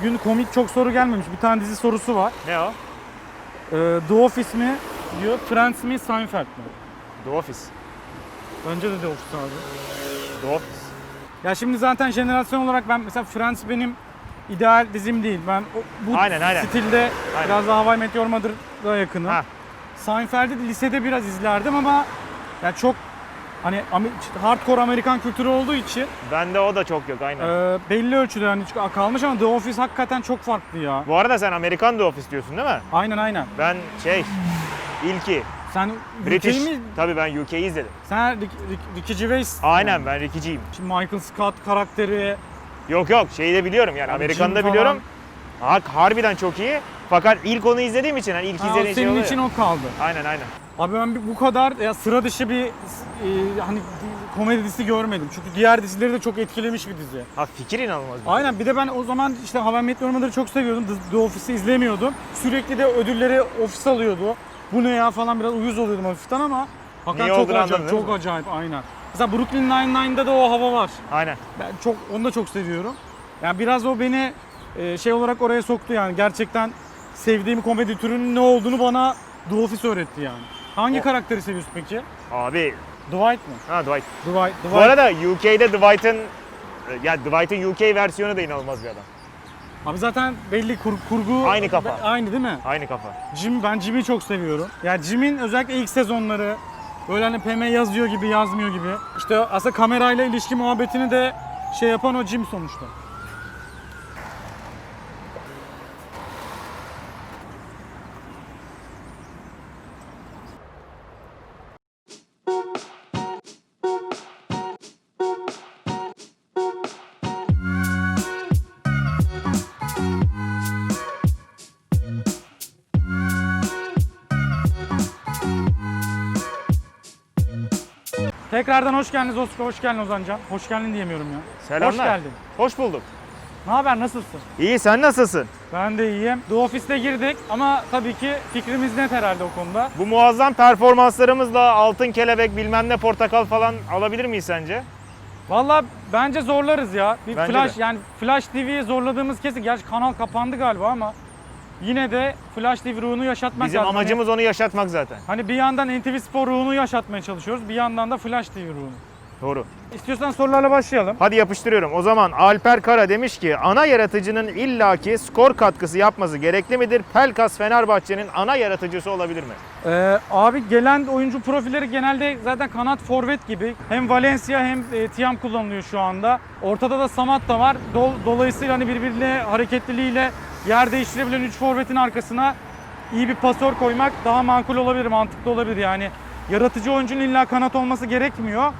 bugün komik çok soru gelmemiş. Bir tane dizi sorusu var. Ne o? Ee, The Office mi diyor, Friends mi, Seinfeld mi? The Office. Bence de The Office abi. The Office. Ya şimdi zaten jenerasyon olarak ben mesela Friends benim ideal dizim değil. Ben o- bu Aynen, aynen. stilde Aynen. biraz daha Hawaii Meteor Mother'a yakınım. Ha. Seinfeld'i de lisede biraz izlerdim ama ya çok hani hardcore Amerikan kültürü olduğu için Bende o da çok yok aynen. e, belli ölçüde hani çık- kalmış ama The Office hakikaten çok farklı ya. Bu arada sen Amerikan The Office diyorsun değil mi? Aynen aynen. Ben şey ilki Sen British. British mi? Tabii ben UK'yi izledim. Sen Rick, Rick, Ricky Gervais. Aynen ben Ricky'ciyim. Şimdi Michael Scott karakteri. Yok yok şeyi de biliyorum yani Abi Amerikan'ı da Jim biliyorum. Ha, harbiden çok iyi. Fakat ilk onu izlediğim için hani ilk Ha, o izlediğin şey senin oluyor. için o kaldı. Aynen aynen. Abi ben bir- bu kadar ya sıra dışı bir e, hani komedi dizisi görmedim. Çünkü diğer dizileri de çok etkilemiş bir dizi. Ha fikir inanılmaz. bir Aynen bir de ben o zaman işte Hawaii Meteor Mother'ı çok seviyordum. The, The Office'i izlemiyordum. Sürekli de ödülleri ofis alıyordu. Bu ne ya falan biraz uyuz oluyordum hafiften ama hakikaten Niye çok olduğunu acayip, anladın değil çok acayip aynen. Mesela Brooklyn Nine-Nine'da da o hava var. Aynen. Ben çok onu da çok seviyorum. Yani biraz o beni e, şey olarak oraya soktu yani gerçekten sevdiğim komedi türünün ne olduğunu bana The Office öğretti yani. Hangi O- karakteri seviyorsun peki? Abi Dwight mı? ha Dwight. Dwight. Dwight. Bu arada UK'de Dwight'ın ya Dwight'ın UK versiyonu da inanılmaz bir adam. Abi zaten belli kur- kurgu Aynı kafa. Aynı değil mi? Aynı kafa. Jim ben Jim'i çok seviyorum. Yani Jim'in özellikle ilk sezonları böyle hani PM yazıyor gibi yazmıyor gibi. İşte aslında kamerayla ilişki muhabbetini de şey yapan o Jim sonuçta. Tekrardan hoş geldiniz Oscar, hoş geldin Ozancan. Hoş geldin diyemiyorum ya. Selamlar. Hoş geldin. Hoş bulduk. Ne haber, nasılsın? İyi sen nasılsın? Ben de iyiyim. The Office'te girdik ama tabii ki fikrimiz net herhalde o konuda. Bu muazzam performanslarımızla altın kelebek bilmem ne portakal falan alabilir miyiz sence? Valla bence zorlarız ya. Bir Bence Flash de. yani Flash TV'ye zorladığımız kesin. Gerçi kanal kapandı galiba ama yine de Flash TV ruhunu yaşatmak Bizim lazım. Amacımız onu yaşatmak zaten. Hani, bir yandan NTV Spor ruhunu yaşatmaya çalışıyoruz. Bir yandan da Flash TV ruhunu. Doğru. İstiyorsan sorularla başlayalım. Hadi yapıştırıyorum. O zaman Alper Kara demiş ki ana yaratıcının illaki skor katkısı yapması gerekli midir? Pelkas Fenerbahçe'nin ana yaratıcısı olabilir mi? Ee, abi gelen oyuncu profilleri genelde zaten kanat forvet gibi. Hem Valencia hem e, Tiam kullanılıyor şu anda. Ortada da Samat da var. Dol- dolayısıyla hani birbirine hareketliliğiyle yer değiştirebilen 3 forvetin arkasına iyi bir pasör koymak daha makul olabilir, mantıklı olabilir yani. Yaratıcı oyuncunun illa kanat olması gerekmiyor.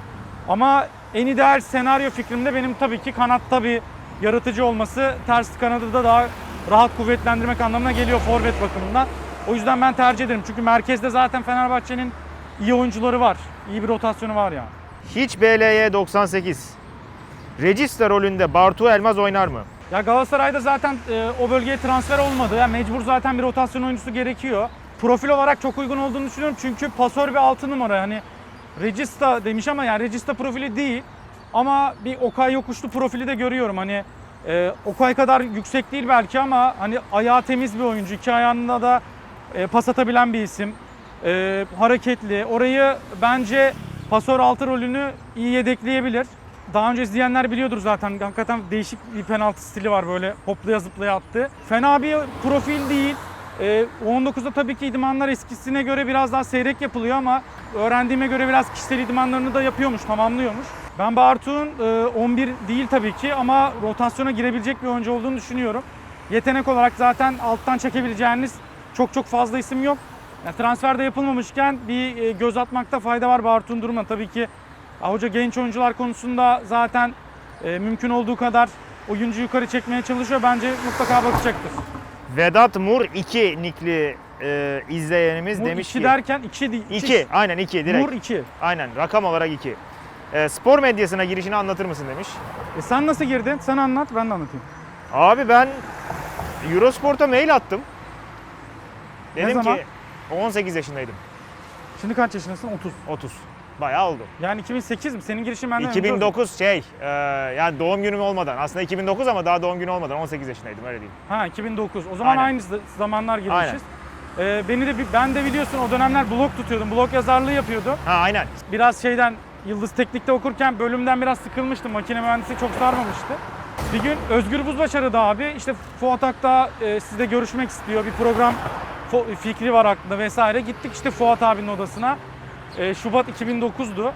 Ama en ideal senaryo fikrimde benim tabii ki kanatta bir yaratıcı olması ters kanadı da daha rahat kuvvetlendirmek anlamına geliyor forvet bakımından. O yüzden ben tercih ederim. Çünkü merkezde zaten Fenerbahçe'nin iyi oyuncuları var. İyi bir rotasyonu var yani. Hiç BLY 98. Regista rolünde Bartu Elmaz oynar mı? Ya Galatasaray'da zaten e, o bölgeye transfer olmadı. Yani mecbur zaten bir rotasyon oyuncusu gerekiyor. Profil olarak çok uygun olduğunu düşünüyorum. Çünkü pasör bir 6 numara. Hani Regista demiş ama yani Regista profili değil. Ama bir Okay Yokuşlu profili de görüyorum. Hani e, Okay kadar yüksek değil belki ama hani ayağı temiz bir oyuncu. İki ayağında da e, pas atabilen bir isim. E, hareketli. Orayı bence pasör altı rolünü iyi yedekleyebilir. Daha önce izleyenler biliyordur zaten. Hakikaten değişik bir penaltı stili var böyle hoplaya zıplaya attı. Fena bir profil değil. Ee, 19'da tabii ki idmanlar eskisine göre biraz daha seyrek yapılıyor ama öğrendiğime göre biraz kişisel idmanlarını da yapıyormuş, tamamlıyormuş. Ben Bartu'nun e, 11 değil tabii ki ama rotasyona girebilecek bir oyuncu olduğunu düşünüyorum. Yetenek olarak zaten alttan çekebileceğiniz çok çok fazla isim yok. Yani transferde yapılmamışken bir e, göz atmakta fayda var Bartu'nun durumuna. Tabii ki Hoca genç oyuncular konusunda zaten e, mümkün olduğu kadar oyuncu yukarı çekmeye çalışıyor. Bence mutlaka bakacaktır. Vedat Mur 2 nikli e, izleyenimiz Mur demiş 2 ki. derken 2 değil. 2. Aynen 2 direkt. Mur 2. Aynen rakam olarak 2. E, spor medyasına girişini anlatır mısın demiş. E sen nasıl girdin? Sen anlat, ben de anlatayım. Abi ben Eurosport'a mail attım. Ne Dedim zaman? ki 18 yaşındaydım. Şimdi kaç yaşındasın? 30. 30. Bayağı oldu. Yani 2008 mi? Senin girişin benden önce oldu. 2009 şey, e, yani doğum günüm olmadan. Aslında 2009 ama daha doğum günü olmadan 18 yaşındaydım öyle diyeyim. Ha 2009. O zaman Aynen. aynı zamanlar girmişiz. Ee, beni de ben de biliyorsun o dönemler blog tutuyordum. Blog yazarlığı yapıyordum. Ha aynen. Biraz şeyden Yıldız Teknik'te okurken bölümden biraz sıkılmıştım. Makine mühendisi çok sarmamıştı. Bir gün Özgür Buzbaş aradı abi. İşte Fuat Akta e, sizle görüşmek istiyor. Bir program fikri var aklında vesaire. Gittik işte Fuat abinin odasına. E, Şubat 2009'du.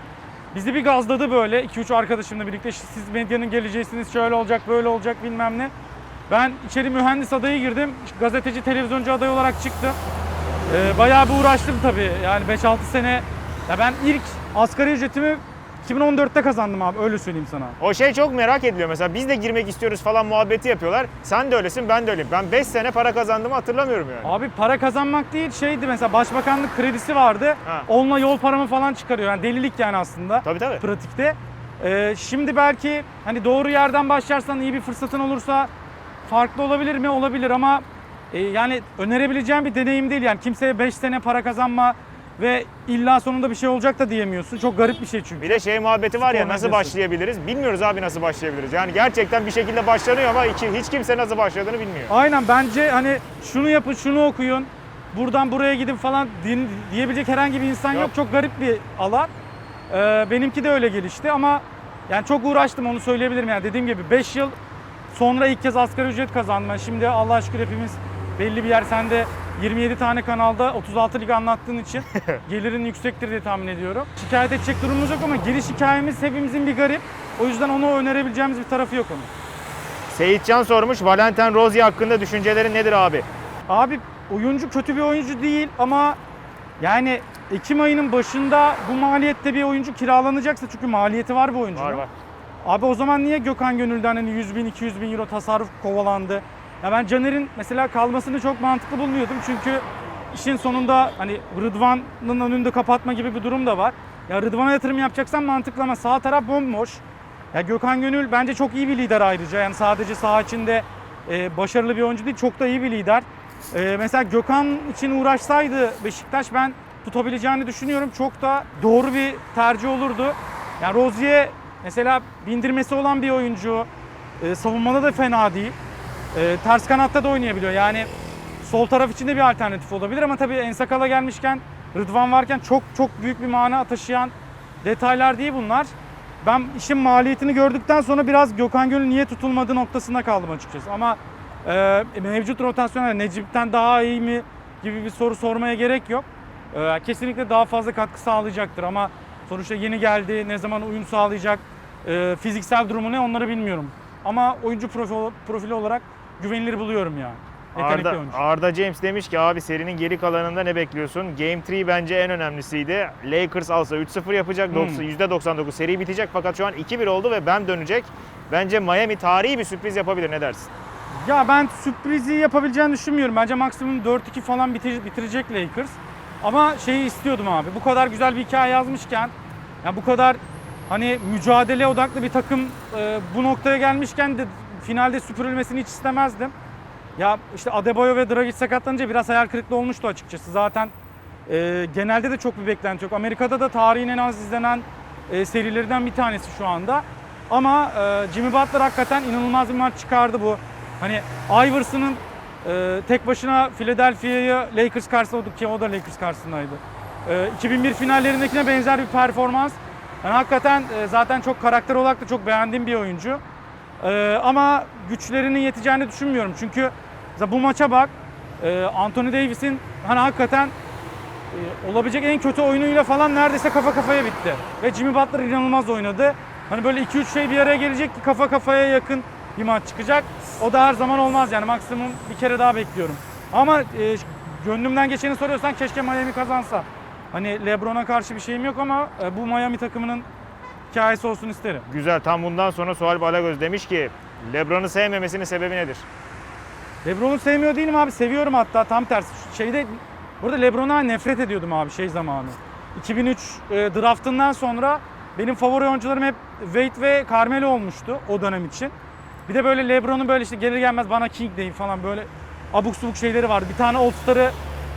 Bizi bir gazladı böyle 2-3 arkadaşımla birlikte siz medyanın geleceğisiniz şöyle olacak böyle olacak bilmem ne. Ben içeri mühendis adayı girdim. Gazeteci televizyoncu adayı olarak çıktım. Ee, bayağı bir uğraştım tabii. Yani 5-6 sene. Ya ben ilk asgari ücretimi 2014'te kazandım abi öyle söyleyeyim sana. O şey çok merak ediliyor. Mesela biz de girmek istiyoruz falan muhabbeti yapıyorlar. Sen de öylesin, ben de öyleyim. Ben 5 sene para kazandığımı hatırlamıyorum yani. Abi para kazanmak değil şeydi mesela başbakanlık kredisi vardı. Ha. Onunla yol paramı falan çıkarıyor. Yani delilik yani aslında Tabii tabii. pratikte. Ee, şimdi belki hani doğru yerden başlarsan iyi bir fırsatın olursa farklı olabilir mi? Olabilir ama e, yani önerebileceğim bir deneyim değil. Yani kimseye 5 sene para kazanma ve illa sonunda bir şey olacak da diyemiyorsun. Çok garip bir şey çünkü. Bir de şey muhabbeti var ya Spor nasıl medyası. başlayabiliriz? Bilmiyoruz abi nasıl başlayabiliriz. Yani gerçekten bir şekilde başlanıyor ama iki- hiç kimse nasıl başladığını bilmiyor. Aynen bence hani şunu yapın, şunu okuyun, buradan buraya gidin falan din- diyebilecek herhangi bir insan yok. Yok. Çok garip bir alan. Ee, benimki de öyle gelişti ama yani çok uğraştım onu söyleyebilirim. Yani dediğim gibi 5 yıl sonra ilk kez asgari ücret kazandım. Şimdi Allah'a şükür hepimiz belli bir yer sende 27 tane kanalda 36 lig anlattığın için gelirin yüksektir diye tahmin ediyorum. Şikayet edecek durumumuz yok ama giriş hikayemiz hepimizin bir garip. O yüzden onu önerebileceğimiz bir tarafı yok onun. Seyitcan sormuş Valentin Rozier hakkında düşüncelerin nedir abi? Abi oyuncu kötü bir oyuncu değil ama yani Ekim ayının başında bu maliyette bir oyuncu kiralanacaksa çünkü maliyeti var bu oyuncunun. Var var. Abi o zaman niye Gökhan Gönül'den hani 100 bin 200 bin euro tasarruf kovalandı? Ya ben Caner'in mesela kalmasını çok mantıklı bulmuyordum çünkü işin sonunda hani Rıdvan'ın önünde kapatma gibi bir durum da var. Ya Rıdvan'a yatırım yapacaksan mantıklı ama sağ taraf bomboş. Ya Gökhan Gönül bence çok iyi bir lider ayrıca. Yani sadece saha içinde e, başarılı bir oyuncu değil, çok da iyi bir lider. E, mesela Gökhan için uğraşsaydı Beşiktaş ben tutabileceğini düşünüyorum. Çok da doğru bir tercih olurdu. Yani Rozier mesela bindirmesi olan bir oyuncu. E, savunmada da fena değil. E, ters kanatta da oynayabiliyor. Yani sol taraf için de bir alternatif olabilir ama tabii Ensakal'a gelmişken Rıdvan varken çok çok büyük bir mana taşıyan detaylar değil bunlar. Ben işin maliyetini gördükten sonra biraz Gökhan Gönül niye tutulmadığı noktasında kaldım açıkçası. Ama e, mevcut rotasyonda Necip'ten daha iyi mi gibi bir soru sormaya gerek yok. E, kesinlikle daha fazla katkı sağlayacaktır ama sonuçta yeni geldi, ne zaman uyum sağlayacak, e, fiziksel durumu ne onları bilmiyorum. Ama oyuncu profili, profili olarak güvenilir buluyorum yani. Yetenekli Arda, oyuncu. Arda James demiş ki abi serinin geri kalanında ne bekliyorsun? Game 3 bence en önemlisiydi. Lakers alsa 3-0 yapacak. Hmm. 90 %99 seri bitecek fakat şu an 2-1 oldu ve Bam dönecek. Bence Miami tarihi bir sürpriz yapabilir. Ne dersin? Ya ben sürprizi yapabileceğini düşünmüyorum. Bence maksimum 4-2 falan bitirecek, bitirecek Lakers. Ama şeyi istiyordum abi. Bu kadar güzel bir hikaye yazmışken, ya bu kadar hani mücadele odaklı bir takım e, bu noktaya gelmişken de finalde süpürülmesini hiç istemezdim. Ya işte Adebayo ve Dragic sakatlanınca biraz hayal kırıklığı olmuştu açıkçası. Zaten e, genelde de çok bir beklenti yok. Amerika'da da tarihin en az izlenen e, serilerden bir tanesi şu anda. Ama e, Jimmy Butler hakikaten inanılmaz bir maç çıkardı bu. Hani Iverson'ın e, tek başına Philadelphia'yı Lakers karşısında oldu ki o da Lakers karşısındaydı. E, 2001 finallerindekine benzer bir performans. Yani hakikaten e, zaten çok karakter olarak da çok beğendiğim bir oyuncu. E, ama güçlerinin yeteceğini düşünmüyorum. Çünkü bu maça bak. E, Anthony Davis'in hani hakikaten e, olabilecek en kötü oyunuyla falan neredeyse kafa kafaya bitti. Ve Jimmy Butler inanılmaz oynadı. Hani böyle 2-3 şey bir araya gelecek ki kafa kafaya yakın bir maç çıkacak. O da her zaman olmaz yani maksimum bir kere daha bekliyorum. Ama e, gönlümden geçeni soruyorsan keşke Miami kazansa. Hani LeBron'a karşı bir şeyim yok ama e, bu Miami takımının hikayesi olsun isterim. Güzel. Tam bundan sonra Sual Balagöz demiş ki LeBron'u sevmemesinin sebebi nedir? LeBron'u sevmiyor değilim abi. Seviyorum hatta tam tersi. Şeyde burada LeBron'a nefret ediyordum abi şey zamanı. 2003 e, draftından sonra benim favori oyuncularım hep Wade ve Carmelo olmuştu o dönem için. Bir de böyle LeBron'un böyle işte gelir gelmez bana King deyin falan böyle abuk subuk şeyleri vardı. Bir tane All-Star'ı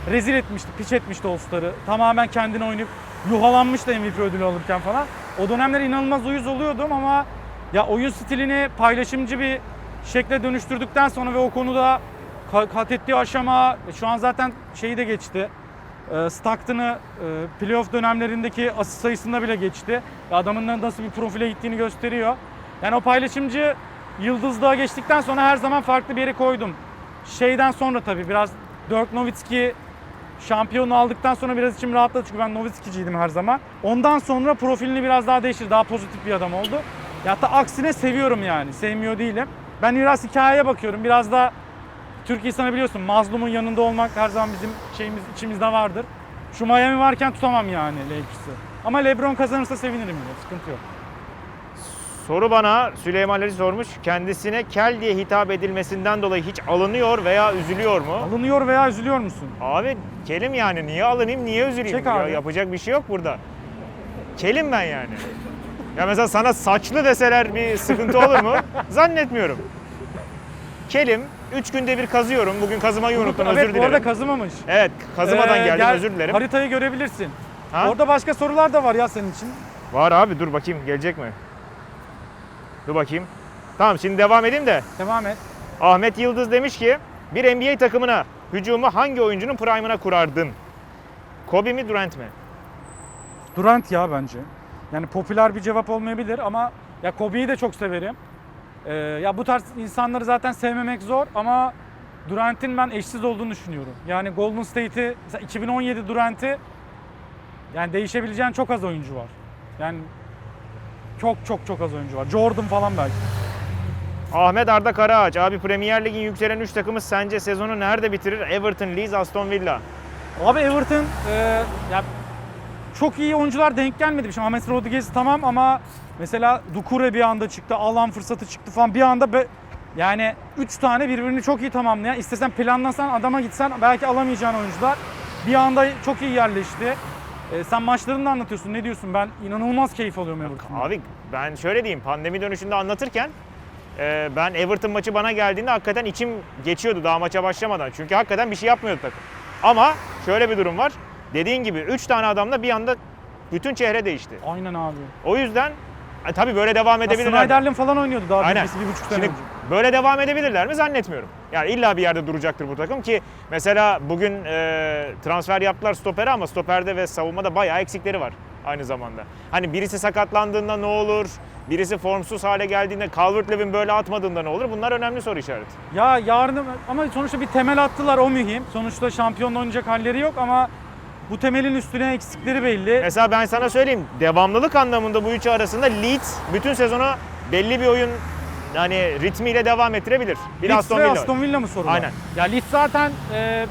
rezil etmişti, piç etmişti All-Star'ı. Tamamen kendine oynayıp yuhalanmıştı MVP ödülü alırken falan. O dönemler inanılmaz uyuz oluyordum ama ya oyun stilini paylaşımcı bir şekle dönüştürdükten sonra ve o konuda ka- kat ettiği aşama şu an zaten şeyi de geçti. Ee, Stockton'ı e, playoff dönemlerindeki asist sayısında bile geçti. Adamın da nasıl bir profile gittiğini gösteriyor. Yani o paylaşımcı yıldızlığa geçtikten sonra her zaman farklı bir yere koydum. Şeyden sonra tabii biraz Dirk Nowitzki şampiyonu aldıktan sonra biraz içim rahatladı çünkü ben Nowitzki'ciydim her zaman. Ondan sonra profilini biraz daha değiştirdi. Daha pozitif bir adam oldu. Ya hatta aksine seviyorum yani. Sevmiyor değilim. Ben biraz hikayeye bakıyorum. Biraz da Türk insanı biliyorsun mazlumun yanında olmak her zaman bizim şeyimiz içimizde vardır. Şu Miami varken tutamam yani Lakers'ı. Ama LeBron kazanırsa sevinirim yine. Sıkıntı yok. Soru bana Süleyman Ali sormuş. Kendisine kel diye hitap edilmesinden dolayı hiç alınıyor veya üzülüyor mu? Alınıyor veya üzülüyor musun? Abi kelim yani niye alınayım niye üzüleyim? Çek Ya abi. yapacak bir şey yok burada. Kelim ben yani. Ya mesela sana saçlı deseler bir sıkıntı olur mu? Zannetmiyorum. Kelim. Üç günde bir kazıyorum. Bugün kazımayı unuttum evet özür bu dilerim. arada kazımamış. Evet kazımadan Ee, geldim gel, özür dilerim. Haritayı görebilirsin. Ha? Orada başka sorular da var ya senin için. Var abi dur bakayım gelecek mi? Dur bakayım. Tamam şimdi devam edeyim de. Devam et. Ahmet Yıldız demiş ki bir NBA takımına hücumu hangi oyuncunun prime'ına kurardın? Kobe mi Durant mi? Durant ya bence. Yani popüler bir cevap olmayabilir ama ya Kobe'yi de çok severim. Ee, ya bu tarz insanları zaten sevmemek zor ama Durant'in ben eşsiz olduğunu düşünüyorum. Yani Golden State'i mesela 2017 Durant'i yani değişebileceğin çok az oyuncu var. Yani çok çok çok az oyuncu var. Jordan falan belki. Ahmet Arda Karaağaç. Abi Premier Lig'in yükselen 3 takımı sence sezonu nerede bitirir? Everton, Leeds, Aston Villa. Abi Everton e, ya çok iyi oyuncular denk gelmedi. Şimdi James Rodriguez tamam ama mesela Dukure bir anda çıktı. Alan fırsatı çıktı falan. Bir anda be, yani 3 tane birbirini çok iyi tamamlayan. İstesen planlasan adama gitsen belki alamayacağın oyuncular. Bir anda çok iyi yerleşti. E, sen maçlarını da anlatıyorsun. Ne diyorsun? Ben inanılmaz keyif alıyorum Everton'dan. Abi ben şöyle diyeyim pandemi dönüşünde anlatırken e, ben Everton maçı bana geldiğinde hakikaten içim geçiyordu daha maça başlamadan. Çünkü hakikaten bir şey yapmıyordu takım. Ama şöyle bir durum var. Dediğin gibi 3 tane adamla bir anda bütün çehre değişti. Aynen abi. O yüzden e, tabii böyle devam Ya edebilirler. Snyder'le falan oynuyordu daha Aynen. bir, bir buçuk sene Şimdi önce. Böyle devam edebilirler mi zannetmiyorum. Yani illa bir yerde duracaktır bu takım ki mesela bugün e, transfer yaptılar stopere ama stoperde ve savunmada bayağı eksikleri var aynı zamanda. Hani birisi sakatlandığında ne olur? Birisi formsuz hale geldiğinde Calvert-Lewin böyle atmadığında ne olur? Bunlar önemli soru işareti. Ya yarın ama sonuçta bir temel attılar o mühim. Sonuçta şampiyonla oynayacak halleri yok ama bu temelin üstüne eksikleri belli. Mesela ben sana söyleyeyim devamlılık anlamında bu üçü arasında Leeds bütün sezonu belli bir oyun hani ritmiyle devam ettirebilir. Bir Leeds Aston ve Villa. Aston Villa mı sorular? Aynen. Ya Leeds zaten e,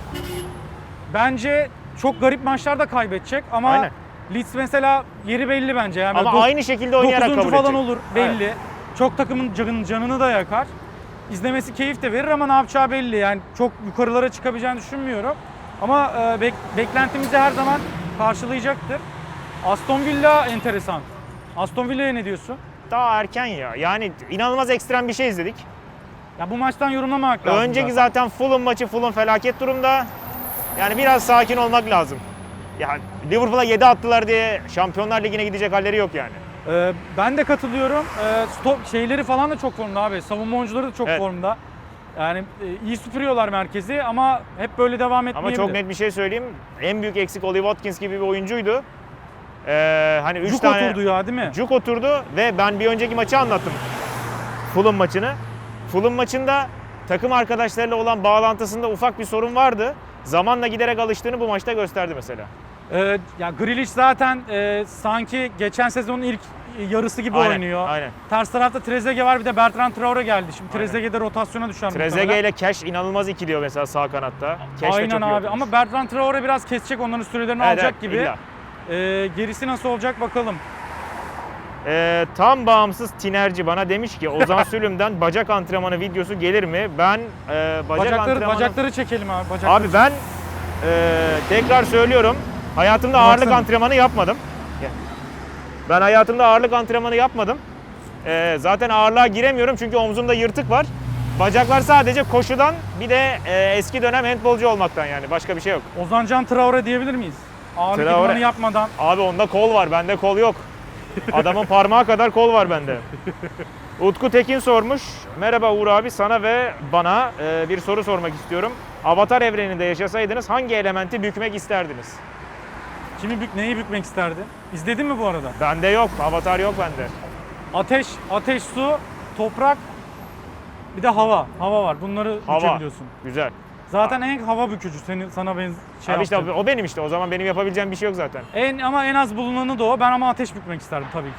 bence çok garip maçlar da kaybedecek ama Aynen. Leeds mesela yeri belli bence. Yani Ama aynı şekilde oynayarak dokuzuncu kabul falan edecek. olur belli. Çok takımın canını, canını da yakar. İzlemesi keyif de verir ama ne yapacağı belli. Yani çok yukarılara çıkabileceğini düşünmüyorum. Ama e, bek- beklentimizi her zaman karşılayacaktır. Aston Villa enteresan. Aston Villa'ya ne diyorsun? Daha erken ya. Yani inanılmaz ekstrem bir şey izledik. Ya bu maçtan yorumlamamak lazım. Önceki zaten. zaten Fulham maçı Fulham felaket durumda. Yani biraz sakin olmak lazım. Ya Liverpool'a 7 attılar diye Şampiyonlar Ligi'ne gidecek halleri yok yani. Ee, ben de katılıyorum. Ee, stop şeyleri falan da çok formda abi. Savunma oyuncuları da çok Evet. formda. Yani e, iyi süpürüyorlar merkezi ama hep böyle devam Ama etmeyebilir. çok net bir şey söyleyeyim. En büyük eksik Oli Watkins gibi bir oyuncuydu. Ee, hani 3 Cuk tane oturdu ya değil mi? Cuk oturdu ve ben bir önceki maçı anlattım. Fulham maçını. Fulham maçında takım arkadaşlarıyla olan bağlantısında ufak bir sorun vardı. Zamanla giderek alıştığını bu maçta gösterdi mesela. Ee, ya Grealish zaten e, sanki geçen sezonun ilk yarısı gibi Aynen, oynuyor. aynen. Ters tarafta Trezeguet var bir de Bertrand Traore geldi. Şimdi. Trezeguet de rotasyona düşer Trezeguet ile Cash inanılmaz ikiliyor mesela sağ kanatta. Cash Aynen çok abi ama Bertrand Traore biraz kesecek onların sürelerini Evet, alacak evet, gibi. illa. Ee, gerisi nasıl olacak bakalım. Ee, tam bağımsız tinerci bana demiş ki Ozan Sülüm'den bacak antrenmanı videosu gelir mi? Ben e, bacak Bacakları, antrenmanı... bacakları çekelim abi. Bacakları Abi ben e, tekrar söylüyorum hayatımda ağırlık Baksana. antrenmanı yapmadım. Ben hayatımda ağırlık antrenmanı yapmadım. E, zaten ağırlığa giremiyorum çünkü omzumda yırtık var. Bacaklar sadece koşudan bir de e, eski dönem handbolcu olmaktan yani başka bir şey yok. Ozancan Traore diyebilir miyiz? Ağırlık Traore. idmanı yapmadan. Abi onda kol var, bende kol yok. Adamın parmağı kadar kol var bende. Utku Tekin sormuş. Merhaba Uğur abi sana ve bana e, bir soru sormak istiyorum. Avatar evreninde yaşasaydınız hangi elementi bükmek isterdiniz? Kimi bük, neyi bükmek isterdi? İzledin mi bu arada? Bende yok, avatar yok bende. Ateş, ateş, su, toprak, bir de hava. Hava var. Bunları Hava. bükebiliyorsun. Güzel. Zaten en hava bükücü seni sana benz şey abi işte yaptı. o benim işte. O zaman benim yapabileceğim bir şey yok zaten. En ama en az bulunanı da o. Ben ama ateş bükmek isterdim tabii ki.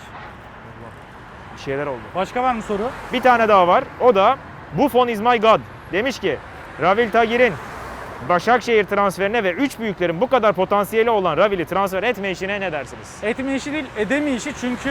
Bir şeyler oldu. Başka var mı soru? Bir tane daha var. O da Buffon is my god. Demiş ki Ravil Tagir'in Başakşehir transferine ve üç büyüklerin bu kadar potansiyeli olan Ravil'i transfer etme işine ne dersiniz? Etme işi değil, edeme işi çünkü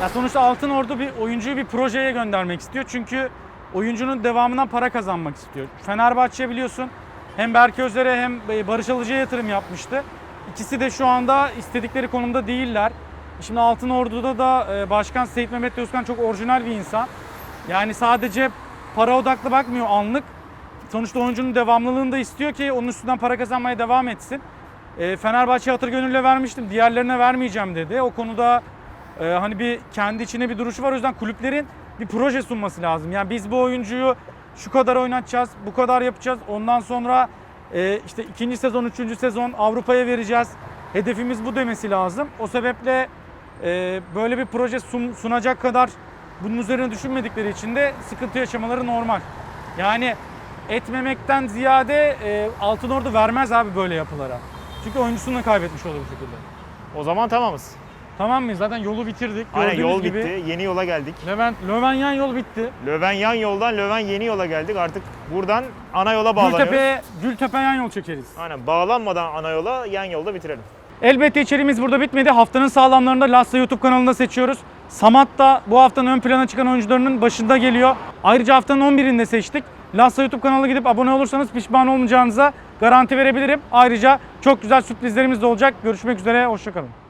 ya sonuçta Altın Ordu bir oyuncuyu bir projeye göndermek istiyor. Çünkü oyuncunun devamından para kazanmak istiyor. Fenerbahçe biliyorsun hem Berke Özer'e hem Barış Alıcı'ya yatırım yapmıştı. İkisi de şu anda istedikleri konumda değiller. Şimdi Altın Ordu'da da e, Başkan Seyit Mehmet Özkan çok orijinal bir insan. Yani sadece para odaklı bakmıyor anlık. Sonuçta oyuncunun devamlılığını da istiyor ki onun üstünden para kazanmaya devam etsin. E, Fenerbahçe hatır gönülle vermiştim. Diğerlerine vermeyeceğim dedi. O konuda e, hani bir kendi içine bir duruşu var. O yüzden kulüplerin bir proje sunması lazım. Yani biz bu oyuncuyu şu kadar oynatacağız, bu kadar yapacağız. Ondan sonra e, işte ikinci sezon, üçüncü sezon Avrupa'ya vereceğiz. Hedefimiz bu demesi lazım. O sebeple e, böyle bir proje sun- sunacak kadar bunun üzerine düşünmedikleri için de sıkıntı yaşamaları normal. Yani etmemekten ziyade e, Altın Ordu vermez abi böyle yapılara. Çünkü oyuncusunu da kaybetmiş olur bu şekilde. O zaman tamamız. Tamam mıyız? Zaten yolu bitirdik. Aynen Gördüğünüz yol gibi. bitti. Yeni yola geldik. Levent, Löwenyan yol bitti. Löwen yan yoldan Löwen yeni yola geldik. Artık buradan ana yola bağlanıyoruz. Gültepe'ye Gültepe yan yol çekeriz. Aynen bağlanmadan ana yola yan yolda bitirelim. Elbette içeriğimiz burada bitmedi. Haftanın sağlamlarını da Lasta YouTube kanalında seçiyoruz. Samat da bu haftanın ön plana çıkan oyuncularının başında geliyor. Ayrıca haftanın 11'inde seçtik. Lasta YouTube kanalına gidip abone olursanız pişman olmayacağınıza garanti verebilirim. Ayrıca çok güzel sürprizlerimiz de olacak. Görüşmek üzere, hoşçakalın.